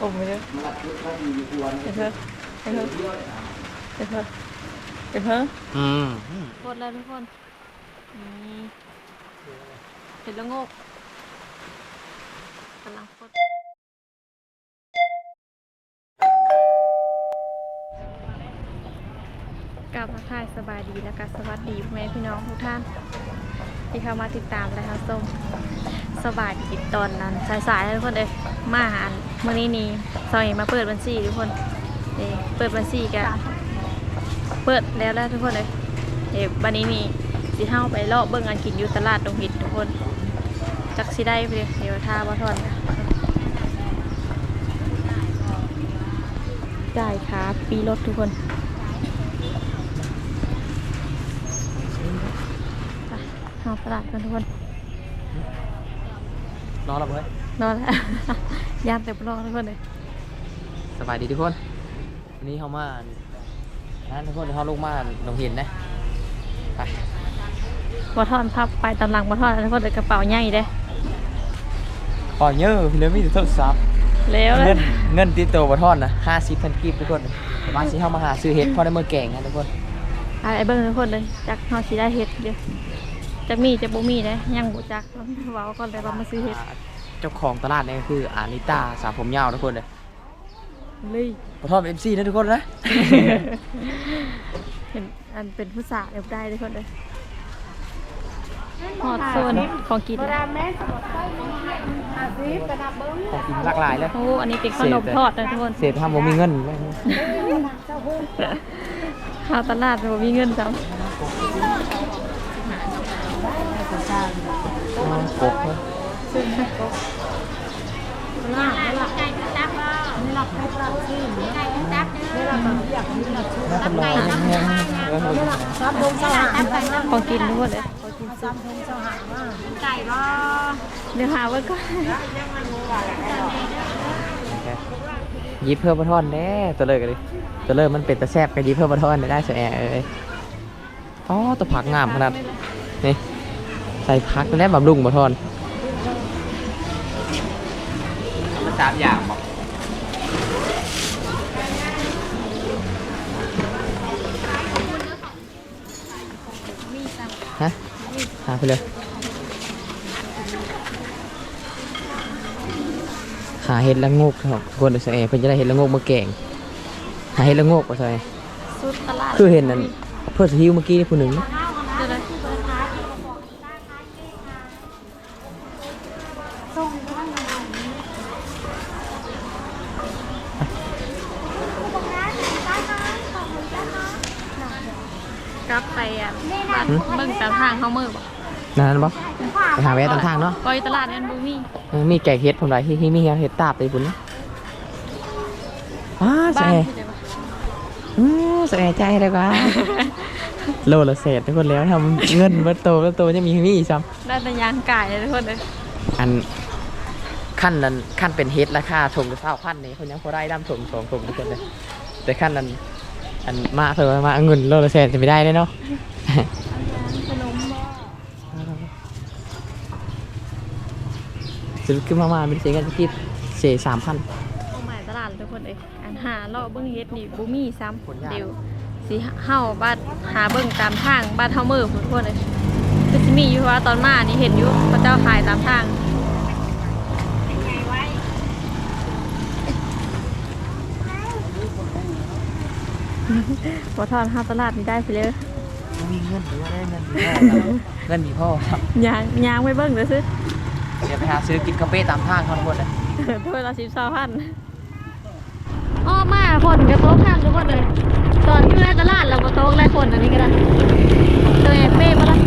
อมไปเลยเห็นเถอะเห็นเถอะเห็นเถอะเห็นเถอะอืมกดแล้วทุกคนนี่เห็นแล้วโงกกำลังกดกลับมาค่ายสบายดีแล้วก็สวัสดีพ่อแม่พี่น้องทุกท่าน ที่เข้ามาติดตามและรับชม สบายดีตอนนั้น สายๆทุกคนเอ้ยมาหาเมื่อนี้นี่ซอยมาเปิดบัญชีทุกคนเอ้ยเปิดบัญชีกันเปิดแล้วแล้วทุกคนเลยเอ้ยวันนี้นี่สิเฮาไปเลาะเบิ่งอันกินอยู่ตลาดตรงหินทุกคน จักสิได้ไปเลยเดี๋ยวท่าบ่ทอนจ่ายค่าปีรถทุกคนเข้าตลาดกันทุกคน นอนแล้วเว้ยนอนแล้วยามเต็มรอทุกคนเลยสบายดีทุกคน วันนี้เขามานั่นทุกคนเขาลงมาหนองหินนะไปบ่ทอนพับไปตำลังบ่ทอนทุกคนเลยกระเป๋าใหญ่เด้ก่อนเยอะพี่เลยมีแต่โทษซับแล้วเลเงิยนเงินติดตัวบะท่อนนะห้าสิบพันกีบทุกคนมาสิเข้ามาหาซื้อเห็ดพอได้เมื่อแก่งนะทุกคนอะไรเบิ่งทุกคนเลยจักเฮาสิได้เฮ็ดเด้อ จักมีจะบ่มีเด้ยังบ่จักเว้าก่อนเลยว่ามาซื้อเฮ็ดเจ้าของตลาดนี่ก็คืออานิตาสาวผมยาวทุกคนเลยเลยบะท่อนเอ็มซีนะทุกคนนะ เห็นอันเป็นผู้สาวเรียบได้ทุกคนเลยฮอดโซนของกินของกินหลากหลายเลยโอ้อันนี้เป็นขนมทอดนะทุกคนเศษทำบ่มีเงินข้าวตลาดบ่มีเงินจ้ะ กบเว้ยน่าจะรอแห้งๆเออของกินทุกคนเลยไก่บ่เดี๋ยวหาไว้ก่อนยิบเพื่อบะท่อนแน่ตัวเลยกันดิตัวเลยมันเป็นตะแซบกันยิบเพื่อบะท่อนได้เสียเอ้ยอ๋อตัวผักงามขนาดนี่ ใส่พักแล้วบำรุงบะท่อนมันสามอย่างบอกฮะหาไปเลยหาเห็ดละโงกครับทุกคนเดี๋ยวเสียแอร์เพิ่นจะได้เห็ดละโงกมาแกงหาเห็ดละโงกป่ะใช่สุดตลาดคือเห็นนั่นเพื่อนสทิวเมื่อกี้นี่ผู้หนึ่ง เดี๋ยวนะ กลับไปอะบ้านเบิ่งตามทางเขามือบ่ นั่นปะไปหา แวะตามทางเนาะปล่อยตลาดนั้นบ่มีเออมีแก่เฮ็ดผมไรที่ที่มีเฮ็ดตาบไปพุ่นนะอ้าแสบ้านบที่ไหนวะอือแสบใจเลยกว่าโลละเศษทุกคนแล้วทำเงินวัดโตวัดโตจะมีมีอีกซ้ได้แต่ยางไก่เลยทุกคนเลยำอันขั้นนั้นขั้นเป็นเฮ็ดราคาถมจะเท่าพันนี่คนยังพอได้ดำถมสองถมทุกคนเลยแต่ขั้นนั้นอันมาเพิ่มมาเอาเงินโลละเศษจะไม่ได้เลยเนาะ ขนมบ่ สรุปขึ้นมามาไม่ได้เสียเงินสักทีเสียสามพันเอาใหม่ตลาดทุกคนเลยอันหาเลาะเบิ่งเฮ็ดนี่บ่มีซ้ผลยากำเดี๋ยวสิเฮาบ้านหาเบิ่งตามทางบ้านเฮามือทุกคนเลยคือสิมีอยู่ว่าตอนมานี่เห็นอยู่พระเจ้าขายตามทางบ่ทอนเฮาตลาดนี่ได้ไปเลยมีเงินหรือว่าได้เงินมีพ่อเงินมีพ่อครับยางยางไปเบิ่งเด้อซื้อเดี๋ยวไป หาซื้อกินกาแฟตามทางทั้งหมดเลยถ้วยละสิบสองพันอ้อมาคนกระโต๊ะข้างทุกคนเลย ตอนที่แม่ตลาดเรากระโต๊ะไล่คนอันนี้ก็ได้ตัวเอเป้มาละ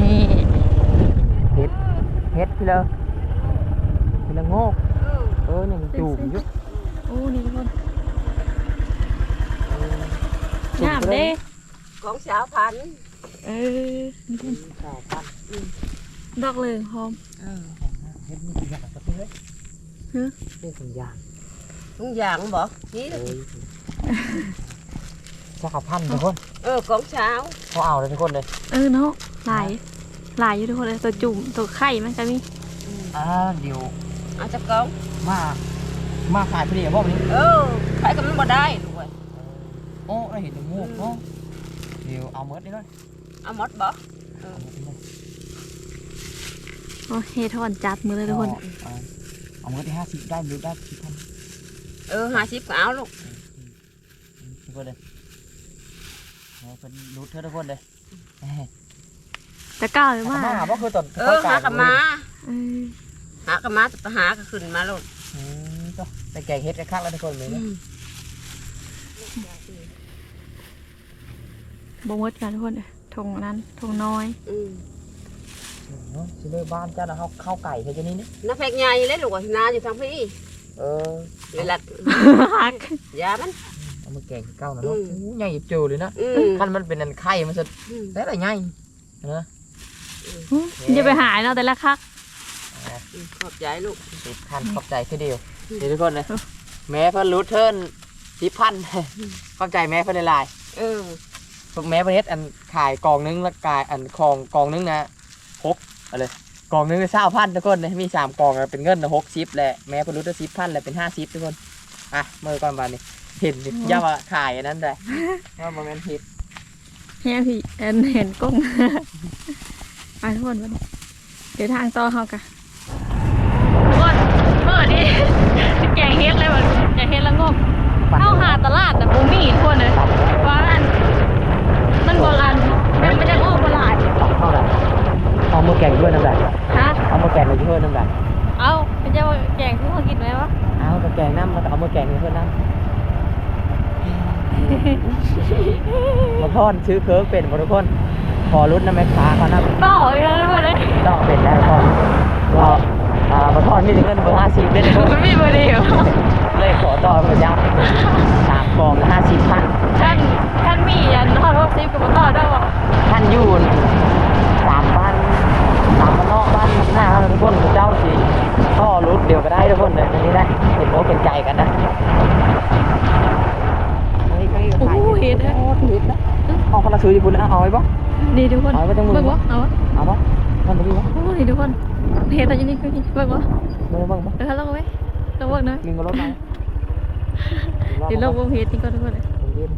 นี่เฮ็ดเฮ็ดพี่เลยพี่ละโงกเออเนี่ยมันจูบอยู่โอ้นี่ทุกคนน้ำเด้ของสาวพันเออสาวพันดอกเลยหอมเออเฮ็ดมีกี่อย่างก็เฮ็ดฮะเป็นถุงยางถุงยางบ่นี่ สาวพันทุกคนเออของสาวเขาเอาเลยทุกคนเลยเออเนาะหลายหลายอยู่ทุกคนเลยตัวจุ่มตัวไข่มันก็มีอ่าเดี๋ยวเอาจักกองมามาขายพอดีอะพวกนี้เออใครก็มันบ่ได้ด้วยโอ้เราเห็นงูเนาะเดี๋ยวเอาเมิดนี่เลยเอาหมดบ่เออเอาเมิดนี่เลยโอเคทอนจัดมือเลยทุกคนเอาเอาเมิดที่ห้าสิบได้หรือได้สิบพันเออห้าสิบก็เอาลูกทุกคนเลย เอาเป็นรูทเธอทุกคนเลยแต่ก้าวเลยมามาหาว่าคือตอนเออหากะมาเออหากะมาแต่หาก็ขึ้นมาลูกอืมก็ไปแกงเฮ็ดกันข้างแล้วทุกคนเลยอืนะมบงมดกันทุกคนเลยทงนั้นทงน้อยอืมเนาะสิเลยบ้านจ้านะเขาเข้าไก่เขาจะนี่นี่น้าแพกใหญ่เลยลูกว่านาอยู่ทางพี่เออเวลาฮักยามัน เอามาแกงเก้านะเนาะอืม อู้ใหญ่เจอเลยนะอืม คันมันเป็นอันไข่มันจะอืมได้อะไรใหญ่นะอย่าไปหายเนาะแต่ละคักอืมขอบใจลูก สิบพันขอบใจคือเดียวเดี๋ยวทุกคนเลยแม่เพิ่นรูทเทิร์นสิบพันขอบใจแม่เพิ่นหลายๆเออแม้ประเทศอันขายกองนึงและกายอันคองกองนึงนะหกอะไรกองนึงเป็นเศร้าพันทุกคนนะมีสามกองอะเป็นเงินหกสิบแหละแม้พอรู้ตัวสิบพันแหละเป็นห้าสิบทุกคนอะเมื่อก่อนบานนี้ เห็นดิอย่ามาขายอันนั้นได้ว่าโมเมนต์ผิดเฮียพี่เอ็นเห็นกุ้งไปทุกคนวันนี้เดี๋ยวทางต่อเขากันทุกคนเมื่อนี้แกงเฮ็ดเลยวันแกงเฮ็ดละงกเข้าหาตลาดแต่บูมี่ทุกคนเลยว่าอันมันโบราณมันไม่ได้โอ้โบราณเท่าไหร่เอามาแกงด้วยน้ำได้ฮะเอามาแกงเลยด้วยน้ำได้เอาเป็นเจ้าแกงที่เขากินไหมวะเอามาแกงน้ำแล้วก็เอามาแกงเลยเพื่อนน้ำ มาทอนซื้อเคิร์กเป็นหมดทุกคนพอรุ่นน้ำแม่ค้าเขานะต่ออีกแล้วทุกคนเลยต้องเป็นได้พอเราอ่ามาทอนมีแต่เงินเบอร์ห้าสิบได้เลยทุกคนมันมีเบอร์เดียวเลยขอต่อมายับสามกองละห้าสิบพันท่านท่านมีอันทอดพวกซิปกับต่อได้ปะท่านอยูนสามพันสามพันนอกบ้านหน้าเราทุกคนเจ้าสิท่อรุดเดียวก็ได้ทุกคนเลยอันนี้ได้เห็นโอ้เป็นใจกันนะ อันนี้ก็โอ้ขายโหเห็ดเลยโอ้ถือนะเอาคนละซื้อญี่ปุ่นนะเอาไว้ปะดีทุกคนเอาไว้ตรงมือเบิ่งวะเอาวะเอาปะท่านไปดีปะโอ้ดีทุกคนเห็ดอะไรอยู่นี่ก็นี่เบิ่งวะเบิ่งเบิ่งปะเออลองไว้ลองเบิ่งหน่อยลิงกับรถมาเดี๋ยวลองเบิ่งเห็ดนี่ก็ทุกคนเลยผมยืน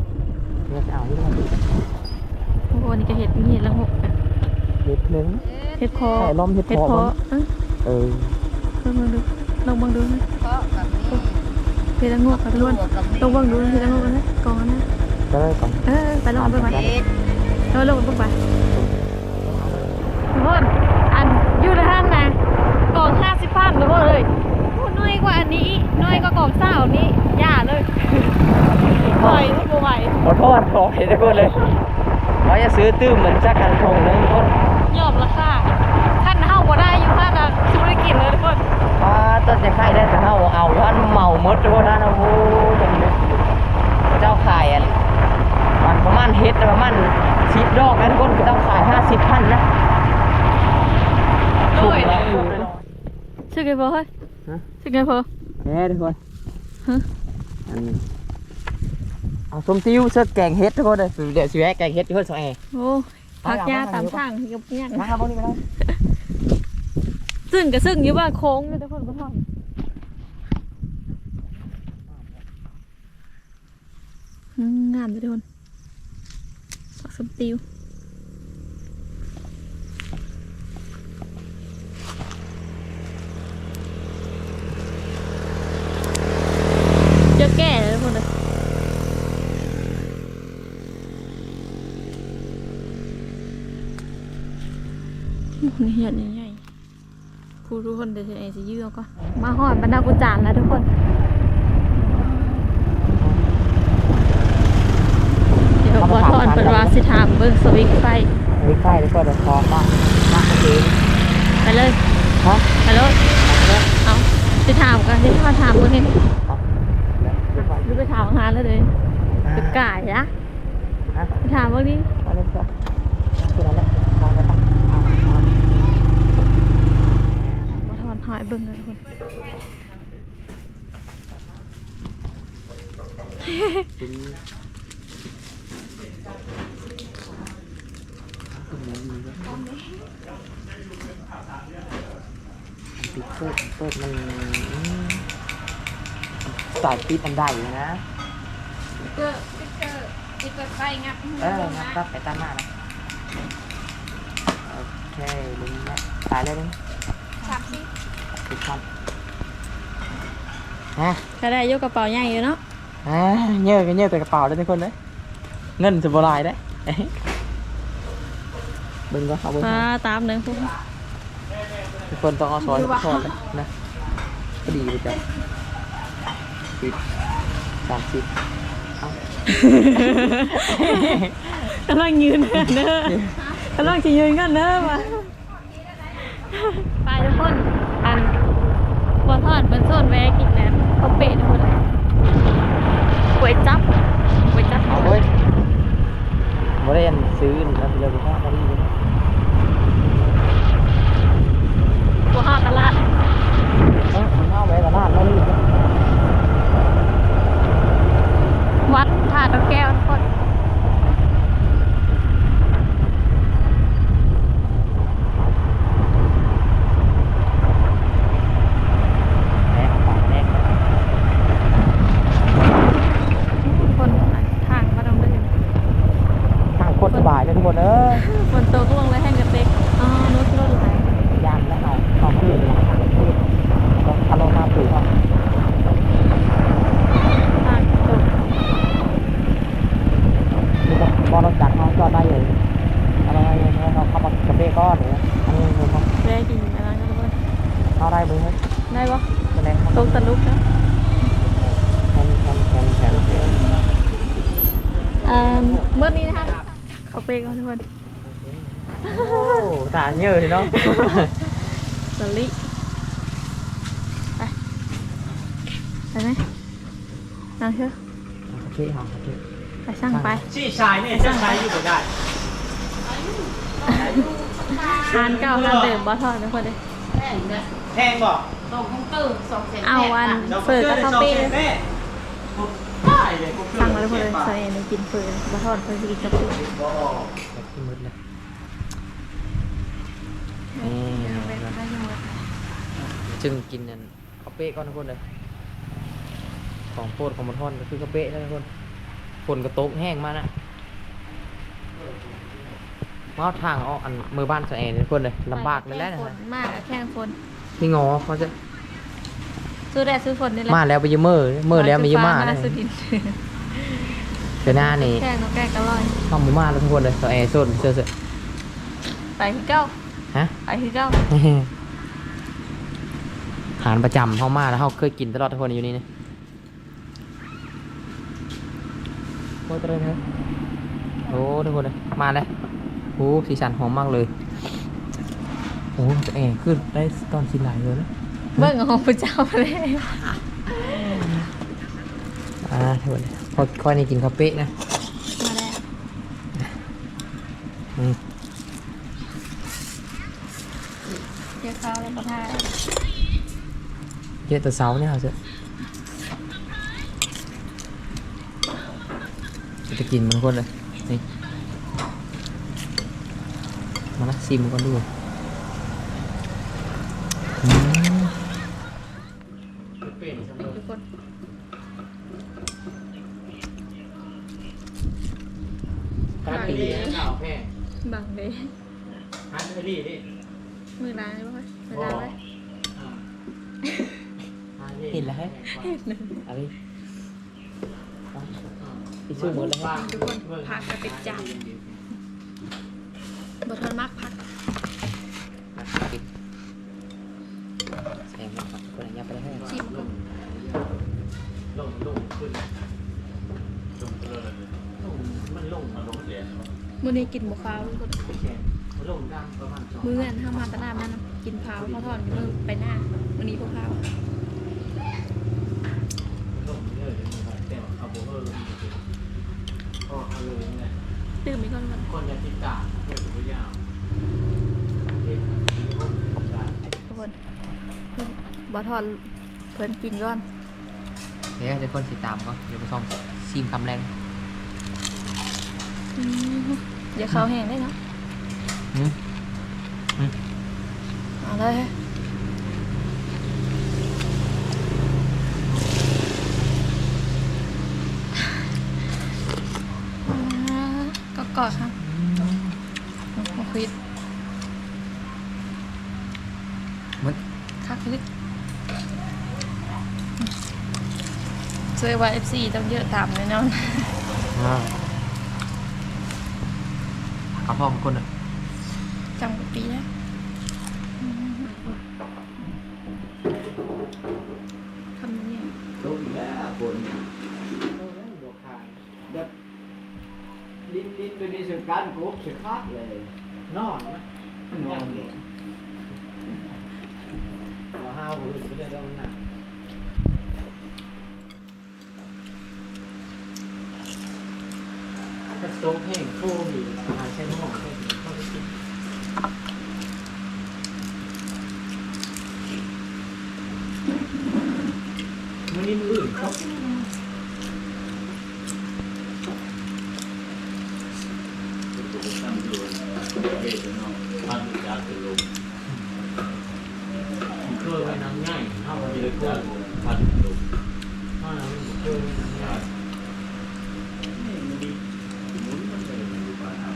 เนี่ยจะเอาที่มันโอ้โหนี่ก็เห็ดนี่เห็ดละหกอะเห็ดหนึ่งเห็ดพอไข่ล้อมเห็ดเพาะเพาะมั้งเอ้ยเออลองเบิ่งดูลองเบิ่งดูนะเพราะกับนี่ เห็ดละงกค่ะทุกคนลองเบิ่งดูนะเห็ดละงกนะกองนะได้ก่อนเออไปลองเบิ่งไปเฮ็ดแล้วลงเบิ่งไปทุกคนอันอยู่ในห้างนะกล่องห้าสิบพันทุกคนเลยโอ้น้อยกว่าอันนี้น้อยกว่ากล่องเศร้านี้อย่าเลยไหวไม่ไหวขอโทษขอเห็นทุกคนเลยว่าจะซื้อตื้มเหมือนจักกันทงนึงทุกคน ยอมราคาขั้นเฮาบ่ได้อยู่ค่าจะธุรกิจเลยทุกคน ว่า ต้นจะขายได้แต่เฮาเอาท่านเมาหมดทุกคนท่านโอ้โหตรงนี้เจ้าขายอันมันประมาณเฮ็ดประมาณสิบดอกนะทุกคนเจ้าขายห้าสิบพันนะโอ้ยถูกเลยชื่อไงพอเฮ้ยฮะชื่อไงพอแหน่ทุกคนฮะอันนี้เอาส้มติ้วเสื้อแกงเฮ็ดทุกคนเลยเดี๋ยวสิแวะแกงเฮ็ดทุกคนสองแอร์โอ้ผักยาตามทางที่กับเนี่ยมาครับพวกนี้มาแล้ว ซึ่งกับซึ่งอยู่ว่าโค้งเลยทุกคนก็ทำอืมงามเลยทุกคนผักสมติวจะแก่เลยทุกคนเลยนี่เหียดใหญ่ๆผู้ ทุกคนเดี๋ยวจะเอจะยืดเอาก็มาหอดบรรดากุจานแล้วทุกคนเดี๋ยวขอทอนเป็นว่าสิถามเบิ่งสวิตช์ไฟไม่ใช่แล้วก็เดี๋ยวคอมากมากโอเคไปเลยฮะไปเลยเอาเจจะถามกันจะมาถามคนนี้เอาแล้วเดี๋ยวไปหรือไปถามงานแล้วเลยอ่าจะก่ายยะฮะไปถามว่าดิมาเลยจ้ะคืออะไรทางไปปะเอาเอา มาถอนหอย เบิ่งเลยทุกคนปิดเปิดเปิดมันสายปิดมันได้อยู่นะเกิดเกิดเกิดไฟงับเอองับรับไปตามหน้านะโอเคลุงนะตายเลยลุง คอนฮะก็ได้ยกกระเป๋าใหญ่อยู่เนาะอ่าเยอะกันเยอะแต่กระเป๋าเลยทุกคนเลยเงินจะบลายได้เอ้ยเบิ่งก็เอาเบิ่งอ่าก่อนตามหนึ่งพวกทุกคนต้องเอาซอยซอยเลยนะก็ดีไปจ้ะสิบสามสิบเอากำลังยืนกันเด้อกำลังจะยืนกันเด้อมาไปทุกคนอัน บัวทอดเป็นโซนแวะกินแล้วเขาเปะทุกคนเลยก๋วยจับก๋วยจับเอาเว้ยบ่ได้อันซื้อนะเดี๋ยวไปข้าวมาดีเลยบัวทอดตลาดเอ้ามันเอาไว้ตลาดแล้วนี่วัดท่าตะแก้วทุกคน แม่ปากแม่ ทุกคนทางมาตรงนี้ ทางโคตรสบายเลยทุกคนเอ้ย ฝนตกลงเลยแห้งกระเต็กอ๋อนุชรถไหล ยานแล้วเอาเอาขึ้นเลยทางขึ้นก็ทะลงมาปลูกอะ ทางตก นี่ก็บอลรถจักรเขาจอดได้เลยอะไรเนี่ยเราเข้ามากระเบ้ก้อนเนี่ยอันนี้คือเขาแวะกินอะไรกันทุกคนเข้าได้ไหมครับได้ปะแสดงเขาตกตะลุกนะแทนแทนแทนแทนแทนอ่าเมื่อนี้นะคะเขาเปย์กันทุกคนโอ้ตาเยอะเลยเนาะสลิไปไปไหมนั่งเถอะโอเคครับโอเคไปช่างไปชี้ชายเนี่ยจะใช้อยู่บ่ได้ทานเก่าทานเดิมบอทอดทุกคนเลยแพงบ่สองของตื้อสองแสนเอาวันเฟิร์กับข้าวเป้เลยแม่ได้เลยกูสั่งมาทุกคนเลยใส่ในกินเฟิร์บอทอดเฟิร์กินกาแฟบ่แบบที่มืดเลยนี่จึงกินนั่นข้าวเป๊ะก่อนทุกคนเลยของโปรดของมันทอนก็คือข้าวเป๊ะนะทุกคนฝ นกระตกแห้งมากนะมาเอาทางออกอันมือบ้านสะแอนทุกคนเลยลำบากเลยแหละนะฝฮะนมากอะแข้งฝนพี่งอเขาจะซื้อแดดซื้อฝนนี่แหละมาแล้วไปยืมมือมือแล้วไม่ยืมมานะนะซื้อดินเดี๋ยวหน้านี่แข้งน้องแก้งก็ลอยเข้าหมูมาแล้วทุกคนเลยสะแอนส้นเสื้อเสื้อไปที่เก้าฮะ ไปที่เก้าอาหารประจำเข้ามาแล้วเขาเคยกินตลอดทุกคนอยู่นี่นะ โอ้ยเจริญครับโอ้ทุกคนเลยมาเลยโอ้สีสันหอมมากเลยโอ้เองขึ้นได้ตอนสินไหลเลยนะเบิ่งของพระเจ้าเลยอ่าทุกคนเลยพอค่อยนี่กินข้าเป๊ะนะมาแล้วอืมเยวเขาแล้วก็ทายเยอะแต่เสาเนี่ยเหรอเจ๊ จะกินมันคนเลยนี่มาละซิมก่อนดู มื้อนี้กินหมูข้าวมื้อนั้นเฮามาตลาดมันกินข้าวข้าวทอดมือไปหน้าวันนี้พบ่ข้าตื่นไมีอนมันคนจะติดตาคนสุยาวทุกคนบอทอนเพิ่นกินก่อนเดี๋ยวเดี๋ยวคนติดตามก็เดี๋ยวไปซ่อมซีมคำแรง อืมเดี๋ยวเขาแห้งได้เนาะหืมเอาเลยอ่าก็กอดครับมาคุยมันคักลึกเจอว่า FC ต้องเยอะตามแน่นอนอ่า เอาพ่อของคนอะจำกว่าปีแล้วทำยังไงลงแล้วคนแบบลิ้นลิ้นไปในสการกบสุดคัดเลย นอนนะนอนเลยเราห้าวหุ่นไปเลยแล้วมันหนักกระโตกแห้งโค้งอีกหาใช้หม้อให้เข้าไปกินมันนี่มืออื่นครับ ตั้งอยู่เด็กเนาะบ้านยาเป็นลมเคยไปน้ำง่ายเข้าไปเลยเคยพันลมถ้าน้ำเคยน้ำง่ายนี่มันดีหมุนมันไปอยู่บ้านเอา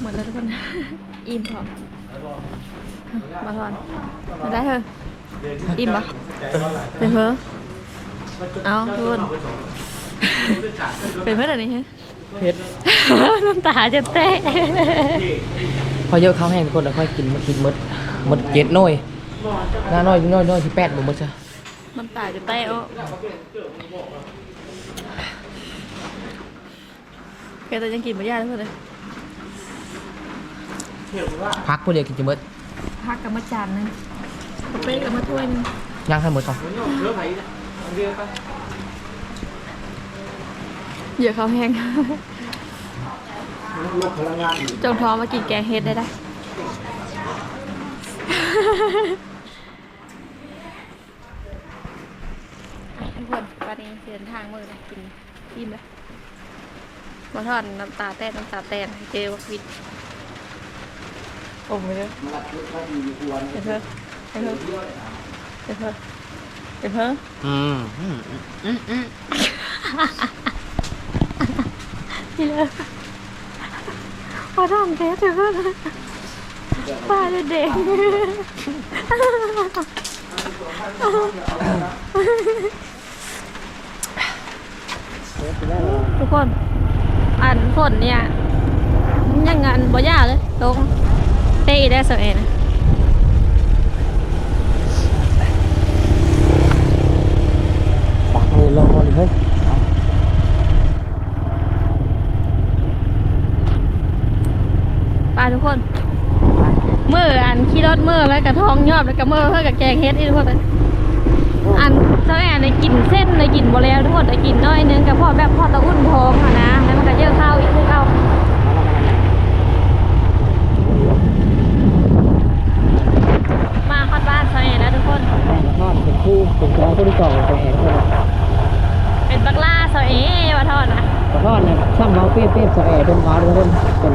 หมดแล้วทุกคน อิ่มพอมาทอนมาได้เถอะอิ่มปะเป็นเพอ เอาทุกคนเป็นเพออะไรนี่ฮะเผ็ดน้ำตาจะแตกพอเยอะข้าวแห้งทุกคนแล้วค่อยกินมากินมดมดเจ็ดหน่อยหน้าน้อยน้อยน้อยที่แปดบ่หมดจ้ะน้ำตาจะแตกอะแกแต่ยังกินไม่ยากทุกคนเลยพักผู้เดียวกินจะหมดพักกับมาจานหนึงกาแฟกับมาถ้วยหนึงย่างให้หมดก่อน เหยื่อเขาแห้ง ลดพลังงานอีกจงท้องมากินแกงเฮ็ดได้ได้ ทุกคนตอนนี้เดินทางมือนะกินอิ่มแล้วมาทอดน้ำตาแตนน้ำตาแตนให้เจอวัควิดโอ้ไม่เด้อเดี๋ยวเพิ่มเดี๋ยวเพิ่มเดี๋ยวเพิ่ม เดี๋ยวเพิ่มอืมอืมอืมอืมพี่เลยพอทำแพ้เถอะก็ป้าจะเด็กทุกคน อันฝนเนี่ย ยังงานบ่ยากเลยลงเตะได้สวยนะ ปักมือลงมาเลยเฮ้ย ไป ทุกคนเมื่ออันขี่รถเมื่อแล้วกับทองยอบแล้วกับเมื่อเพื่อกับแกงเฮ็ดอีกทุกคนเลยอันเจ้าแอนในกลิ่นเส้นในกลิ่นบแล้วทุกคนในกลิ่นน้อยนึงกับพอแบบพอตะอุ่นทองค่ะนะแล้วมันก็เยอะข้าวอีกคือเอามาฮอดบ้านเจ้าแอนแล้วทุกคนทอดเป็นคู่เป็นตัวคู่ที่สองเป็นแอนคนเป็นบักล่าเจ้าเอ๋มาทอดนะทอดเนี่ยช่างเราเป๊ะเป๊ะสแอร์เป็นว้าทุกคนเป็น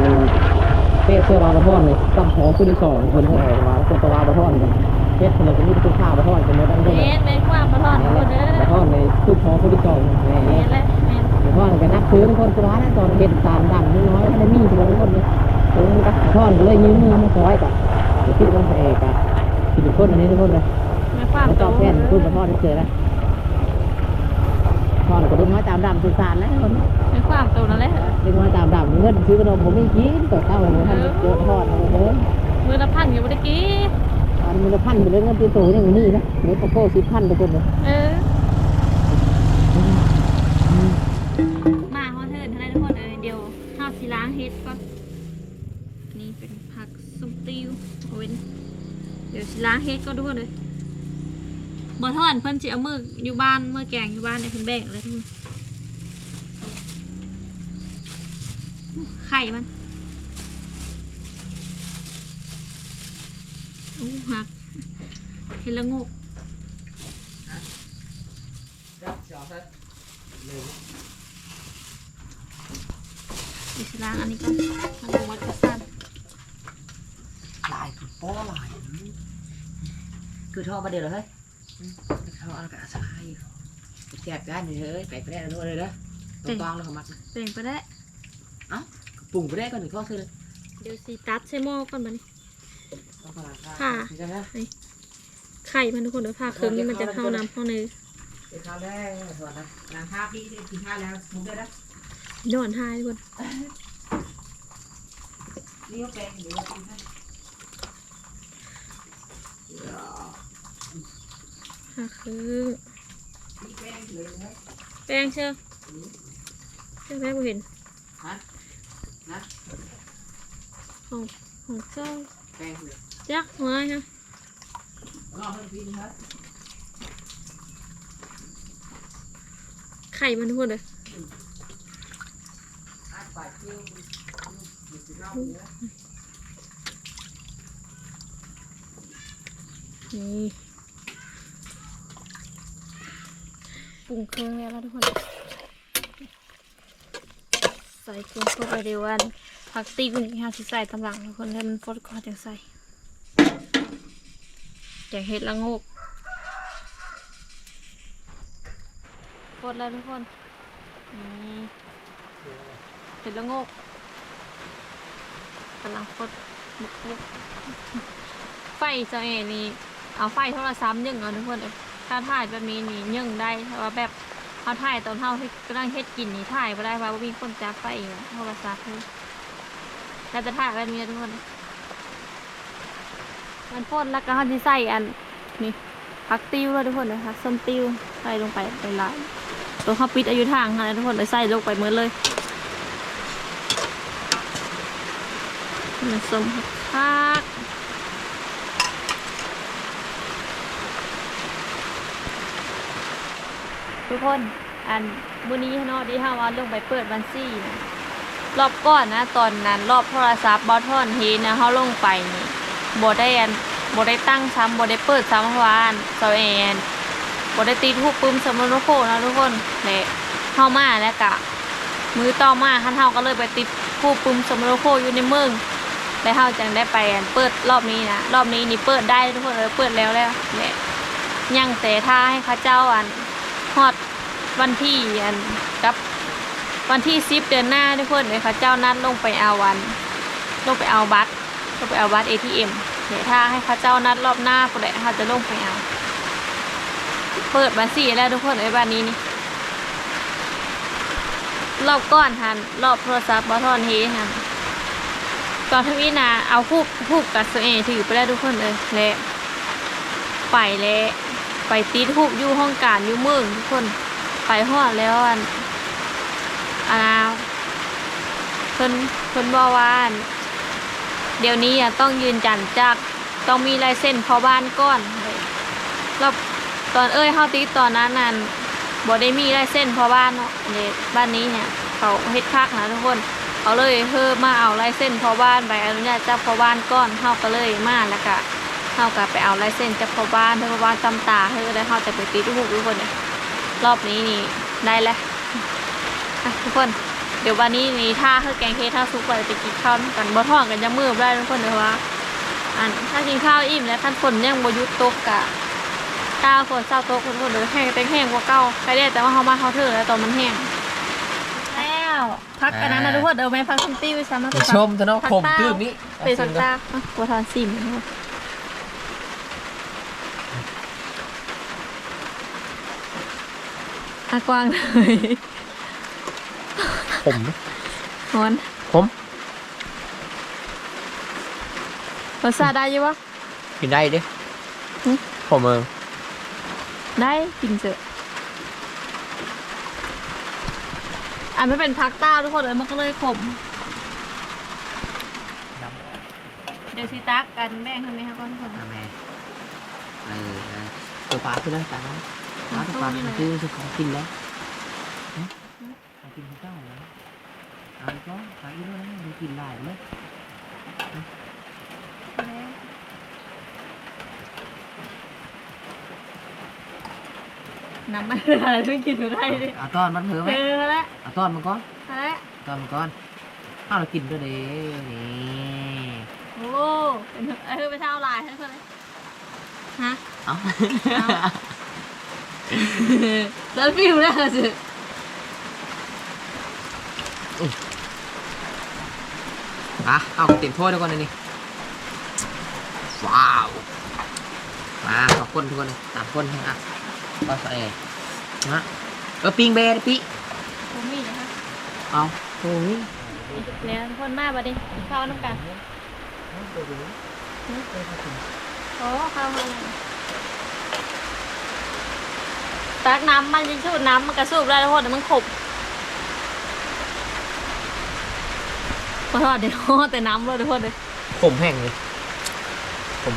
เป๊ะเสื้อวาวกระทอดเลยตั้งของคู่ที่สองคนแอร์มาคนตัววาวกระทอดกันเฮ็ดคนเละเป็นคู่ข้าวกระทอดเป็นเนื้อตั้งเต้นเม็ดเป็นความมาทอดทุกคนเด้กระทออดในคู่ของคู่ที่สองแหมเม็ดและเม็ดกระทอดกันนักซื้อทุกคนตัวนั้นตอนเห็นตามดังน้อยไม่ได้มีทุกคนเลยตรงนี้กระทอดก็เลยยืมมือมาคอยกับเดี๋ยวคิดว่าแอกับคิดทุกคนอันนี้ทุกคนเลยไม่ความแล้วโตก็แค่นคู่กระทอดได้เจอแล้วทอดก็ดึงน้อยตามดำสุสานแล้วคนไม่ความโตนั่นแหละดึงมาตามดำเงินซื้อขนมผมไม่กินต่อเต้าเลยท่านเจอทอดเอาเลยมือละพันอยู่บ่ได้กี้อันมันจะพันไปเลยเงินตีโตอย่างนี้นะเนื้อโกโก้สิบพันทุกคนเลยเออมาฮอเทิร์นให้ทุกคนเออเดี๋ยวข้าวสีล้างเฮ็ดก่อนนี่เป็นผักซุปติวเอาไว้นเดี๋ยวสีล้างเฮ็ดก็ทุกคนเลย บ่ทอนเพิ่นสิเอามืออยู่บ้านเมื่อแกงอยู่บ้านเนี่ยเพิ่นแบ่งเลยทุกคนไข่มันโอ้หักเห็นละงกอิสลางอันนี้ก็ทำลงวัดกระสันลายคือป้อลายคือท่อมาเดี๋ยวเหรอเฮ้ย ท่ออากาศสายแจกกันเฮ้ยไปไปได้แล้วเลยนะตรงกลางแล้วเขามัดเปล่งไปได้ปุ่งไปได้ก่อนหนึ่งท่อซื้อเลยเดี๋ยวสีตัดใส่หม้อก่อนบัดนี้ต้องพลังค่ะใช่ไหมไข่มันทุกคนเดี๋ยวผ่าเครื่องนี้มันจะเข้าน้ำเข้าเนื้อเดี๋ยวข้าวแรกสวัสดีนางภาพพี่กินข้าวแล้วมุกด้วยนะโยนทายทุกคนนี่ก็เป็นหรือว่า กินข้าวผ่าเครื่องนี่แป้งเลยนะแป้งเชื่อเชื่อแป้งบ่เห็นฮะนะของของเจ้าแป้งเลยยักษ์หัวฮะรอเพื่อนพี่นะครับไข่มันทุกคนเลยอาปากเที่ยวอยู่ที่นอกเนื้อ นี่ ปรุงเครื่องแล้วแล้วทุกคน ใส่เครื่องเข้าไปเดี๋ยววันผักตีกุ้งห้าสิใส่ตำหลังทุกคนให้มันฟดคอจังใส่แกเห็ดละงกฟดแล้วทุกคนนี่เห็ดละงกกำลังฟดไฟจะเอนี่เอาไฟโทรศัพท์ยังเอาทุกคนเอ้ย ถ้าถ่ายแบบนี้นี่ยังได้แต่ว่าแบบเขาถ่ายตอนเท่าที่กำลังเฮ็ดกินนี่ถ่ายไม่ได้เพราะว่ามีคนจับไฟอยู่โทรศัพท์เลยแล้วจะถ่ายแบบนี้ทุกคน มันพ่นแล้วก็เขาจะใส่อันนี่ผักติ้วแล้วทุกคนนะคะส้มติ้วใส่ลงไปไปละตัวเขาปิดอายุทางค่ะทุกคนเลยใส่ลงไปเหมือนเลยมันส้มคัก ทุกคน อันมื้อนี้เนาะที่เฮาว่าลงไปเปิดบัญชีนะรอบก่อนนะ ตอนนั้นรอบโทรศัพท์บอทอนเฮนะเฮาลงไปนี่บ่ได้อันบ่ได้ตั้งซ้ำบ่ได้เปิดซ้ำเพราวานเซาแอนบ่ได้ติดรูปปึ้มสมโนโคนะทุกคนแหละเฮามาแล้วก็มือต่อมาคันเฮาก็เลยไปติดรูปปึ้มสมโนโคอยู่ในเมืองแล้วเฮาจังได้ไปอันเปิดรอบนี้นะรอบนี้นี่เปิดได้ทุกคนเออเปิดแล้วแล้วแหละยังแต่ถ้าให้เขาเจ้าอัน ฮอดวันที่อันกับวันที่สิบเดือนหน้าทุกคนเลยค่ะเจ้านัดลงไปเอาวัน ลงไปเอาบัตรลงไปเอาบัตร ATM เอ็มเดี๋ยวถ้าให้เข้าเจ้านัดรอบหน้าก็ได้เขาจะลงไปเอา เปิดบัญชีแล้วทุกคนไอ้บ้านนี้นี่รอบก้อนทันรอบโทรศัพท์บอทอนเฮทันตอนทวีนาเอาคูบคูบกับตัวเองถือไปแล้วทุกคนเลยและไปแล้ว ไปตีทูบอยู่ห้องการอยู่เมืองทุกคนไปฮอดแล้วอันอาเพิ่นเพิ่นบอกว่านเดี๋ยวนี้อะต้องยืนจันจากต้องมีลายเส้นพอบ้านก้อนแล้วตอนเอ้ยเฮาติดตอนนั้นนั่นบ่ได้มีลายเส้นพอบ้านเนาะเนี่ยบ้านนี้เนี่ยเขาเฮ็ดคักนะทุกคนเขาเลยเพิ่มมาเอาลายเส้นพอบ้านใบอนุญาตจากพอบ้านก้อนเฮาก็เลยมาแล้วก็ เฮากับไปเอาลายเส้นจากพ่อบ้านพ่อบ้านตำตาเฮ้ยได้เฮาจะไปติดรูปทุกคนเนี่ยรอบนี้นี่ได้แล้วอะทุกคน เดี๋ยววันนี้นี่ถ้าคือแกงเค้กถ้าซุปไปไปกินข้าวกันบ่ท้องกันจะมือได้ทุกคนเลยว่าอันถ้ากินข้าวอิ่มแล้วขั้นฝนยังบ่หยุดตกกะก้าวฝนเศร้าตกคนคนเดี๋ยวแห้งเต็งแห้งกว่าเก่าใครได้แต่ว่าเฮามาเฮาเถอะแล้วตอนมันแห้งแล้วพักกันนั้นนะทุกคนเดี๋ยวแม่พักซัมตี้ไว้ซ้ำนะไปชมตะนอกผมตื้นนี้ไปสักตาอะบัวทอนซิมนะครับอากวางเลยผมฮอนผมรสชาติได้อยี่วะกินได้ดิหึผมเออได้กินเจอะอันไม่เป็นพักต้าทุกคนเลยมันก็เลยขม เดี๋ยวสิตักกันแบ่งให้ไหมครับทุกคนแม่เออเอตัวปลาขึ้นแล้วตา ปลาตัวปลาคือคือของกินแล้วของกินข้าวแล้วเอาอีกแล้วปลาอีกแล้วนะมันกินหลายเลยน้ำมันอะไรไม่กินไม่ได้ดิเอาตอนมันเถอะไหมเออแล้วเอาตอนมันก่อนแล้วตอนมันก่อนเอาเรากินด้วยเด้นี่โอ้เป็นเออไปเช่าลายให้เพื่อนเลยฮะเอา แล้วฟิวแล้วสิอะเอาเต็มถ้วยทุกคนเลยนี่ ว้าว มาขอบคนทุกคนเลยสามคนอะก็ใส่นะเออปิงเบร์ปิผมมีนะคะเอาโอ้ยเนี่ยทุกคนมาบัดนี้เข้าน้ำกันโอ้เข้ามาเลย ตักน้ำมันจะสูบน้ำมันกระสูบได้ทุกคนแต่มันขบขอโทษเดี๋ยวแต่น้ำเลยทุกคนเลยขมแห้งเลยขม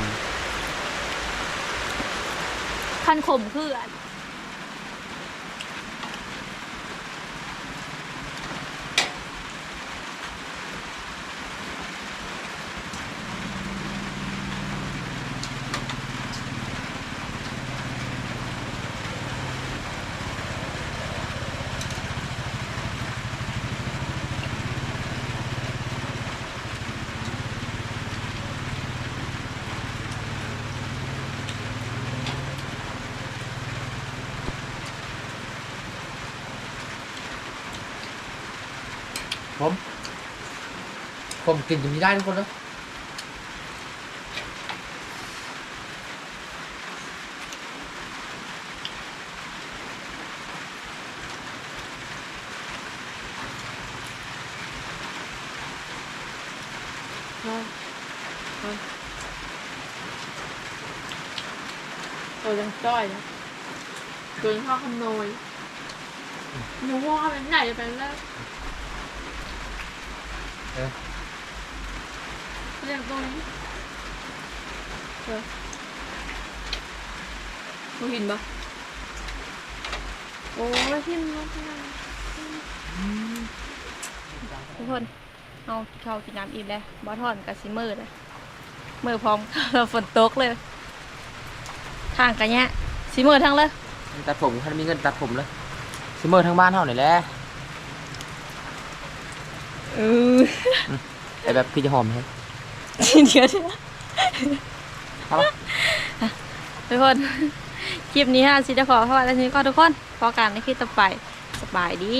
ขั้นขมคือ ผมกินจะมีได้ทุกคนเลย哦ตัวยังจ้อยนะเกินข้าวขโมยหนูว่าเป็นไหนไปแล้วเออ เรียกตรงนี้เออมึงเห็นปะโอ้ยทิมลงไปทุกคนเอาเข้าวกินน้ำอิ่มแล้วบอทอนกับซิมือเลยมือพร้อมฝนตกเลย ทางกันเนี้ยซิมือทั้งเลยตัดผมถ้ามีเงินตัดผมเลยซิมเมอร์ทั้งบ้านเท่าไหร่แหละเออแต่แบบคือจะหอมใช่ เดี๋ยวเดี๋ยวครับทุกคน คลิปนี้ฮะสิจะขอพระวันนี้ก็ทุกคนพอกันในคลิปต่อไปสบายดี